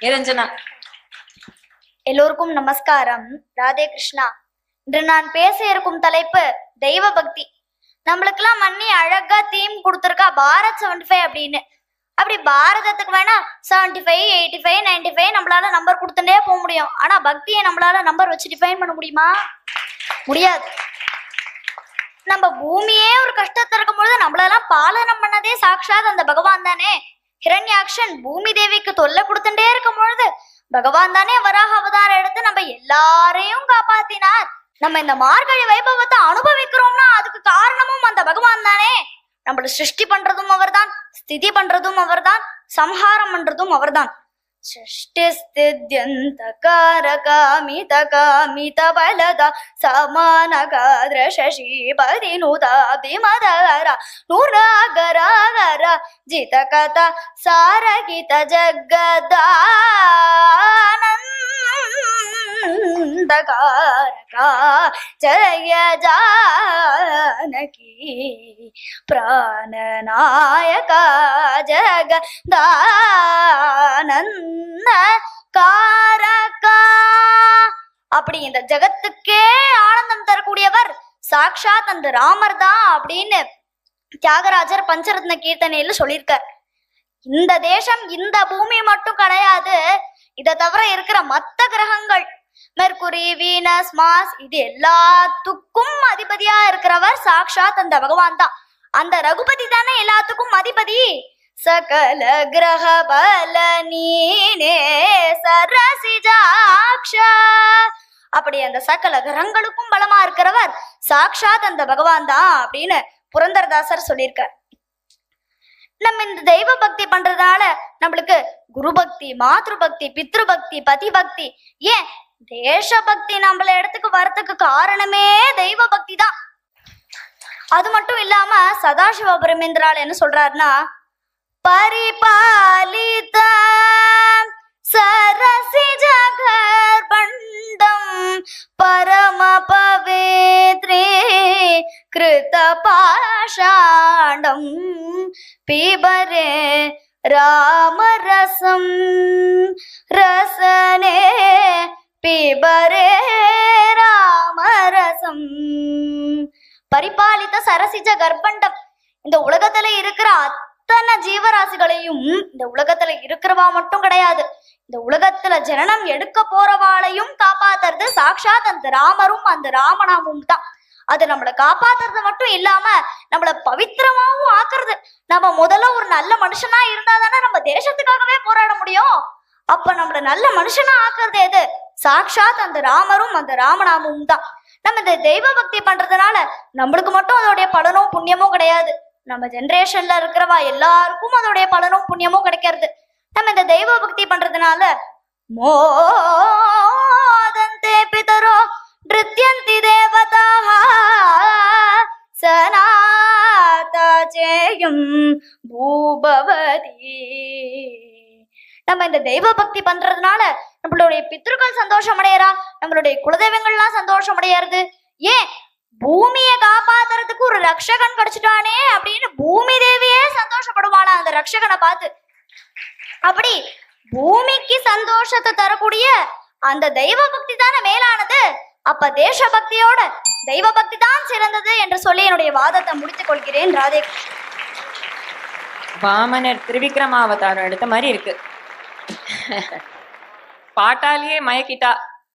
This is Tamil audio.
நிரஞ்சனா எல்லோருக்கும் நமஸ்காரம். ராதே கிருஷ்ணா. இன்று நான் பேச இருக்கும் தலைப்பு தெய்வ பக்தி. நம்மளுக்கெல்லாம் மண்ணி அழகா தீம் கொடுத்துருக்கா பாரத் செவன்டி ஃபைவ் அப்படின்னு. அப்படி பாரதத்துக்கு வேணா seventy five eighty five ninety five நம்மளால நம்பர் கொடுத்துட்டே போக முடியும். ஆனா பக்தியை நம்மளால நம்பர் வச்சு டிஃபைன் பண்ண முடியுமா? முடியாது. நம்ம பூமியே ஒரு கஷ்டத்துல இருக்கும் பொழுது நம்மளெல்லாம் பாலனம் பண்ணதே சாட்சாத் அந்த பகவான் தானே. ஹிரண்யாக்ஷன் பூமி தேவிக்கு தொல்லை கொடுத்துட்டு பகவான் தானே வராக அவதாரம் எடுத்து நம்ம எல்லாரையும் காப்பாத்தினார். நம்ம இந்த மார்கழி வைபவத்தை அனுபவிக்கிறோம்னா அதுக்கு காரணமும் அந்த பகவான் தானே நம்மள சிருஷ்டி பண்றதும் அவர்தான் ஸ்திதி பண்றதும் அவர்தான் சம்ஹாரம் பண்றதும் அவர்தான். षष्टिस्थित्यन्तकारकामितकामितबलदा समानकादृशीपतिनुताभिमदरा नूरागरागरा जितकथा सारहित जगदा காரகா ஜய ஜானகி பிராணநாயக ஜகதானந்த காரகா அப்படி இந்த ஜகத்துக்கே ஆனந்தம் தரக்கூடியவர் சாக்ஷாத் அந்த ராமர் தான் அப்படின்னு தியாகராஜர் பஞ்சரத்ன கீர்த்தனையில சொல்லியிருக்கார். இந்த தேசம் இந்த பூமி மட்டும் கிடையாது இதை தவிர இருக்கிற மத்த கிரகங்கள் மெர்குரி வீனஸ் மாஸ் இது எல்லாத்துக்கும் அதிபதியா இருக்கிறவர் சாக்ஷாத் அந்த பகவான் தான். அந்த ரகுபதி தானே எல்லாத்துக்கும் அதிபதி? சகல கிரக பல நீனே சரசிஜாக்ஷ அப்படி அந்த சகல கிரகங்களுக்கும் பலமா இருக்கிறவர் சாக்ஷாத் அந்த பகவான் தான் அப்படின்னு புரந்தரதாசர் சொல்லியிருக்கார். நம்ம இந்த தெய்வ பக்தி பண்றதுனால நம்மளுக்கு குரு பக்தி மாத்ரு பக்தி பித்ரு பக்தி பதி பக்தி ஏன் தேசபக்தி நம்மள இடத்துக்கு வரத்துக்கு காரணமே தெய்வ பக்தி தான் அது மட்டும் இல்லாம சதாசிவ பிரமேந்திரால் என்ன சொல்றாருன்னா பரிபாலித சரசி ஜகர் பண்டம் பரம பவித்ரே பாஷாண்டம் பீபரே ராமரசம் ரசனே சரசிஜ கர்ப்பண்டம். இந்த உலகத்துல இருக்கிற அத்தனை ஜீவராசிகளையும் இந்த உலகத்துல இருக்கிறவா மட்டும் கிடையாது. இந்த உலகத்துல ஜனனம் எடுக்க போறவாளையும் காப்பாத்துறது சாக்ஷாத் அந்த ராமரும் அந்த ராமநாமும் தான். அது நம்மளை காப்பாத்துறது மட்டும் இல்லாம நம்மள பவித்திரமாவும் ஆக்குறது. நம்ம முதல்ல ஒரு நல்ல மனுஷனா இருந்தா தானே நம்ம தேசத்துக்காகவே போராட முடியும். அப்ப நம்மள நல்ல மனுஷனா ஆக்குறது எது? சாக்ஷாத் அந்த ராமரும் அந்த ராமநாமும் தான். நம்ம இந்த தெய்வ பக்தி பண்றதுனால நம்மளுக்கு மட்டும் அதோடைய பலனும் புண்ணியமும் கிடையாது. நம்ம ஜென்ரேஷன்ல இருக்கிறவா எல்லாருக்கும் அதோடைய பலனும் புண்ணியமும் கிடைக்கிறது. நம்ம இந்த தெய்வ பக்தி பண்றதுனால மோதந்தே பிதரோ நிருத்யந்தி தேவதா சனாதஜேயம் பூபவதி. நம்ம இந்த தெய்வ பக்தி பண்றதுனால நம்மளுடைய பித்ருக்கள் சந்தோஷம் அடையறா நம்மளுடைய குலதெய்வங்கள்லாம் சந்தோஷம் அடையறது ஏன் பூமியை காப்பாத்துறதுக்கு ஒரு ரக்ஷகன் கிடைச்சிட்டானே அப்படின்னு பூமி தேவியே சந்தோஷப்படுவாளா அந்த ரக்ஷகனை பார்த்து? அப்படி பூமிக்கு சந்தோஷத்தை தரக்கூடிய அந்த தெய்வ பக்தி தானே மேலானது? அப்ப தேச பக்தியோட தெய்வ பக்தி தான் சிறந்தது என்று சொல்லி என்னுடைய வாதத்தை முடித்துக் கொள்கிறேன் ராதே வாமனர் திருவிக்ரமாவதாரம் எடுத்த மாதிரி இருக்கு. పాఠాలియే మయ కిట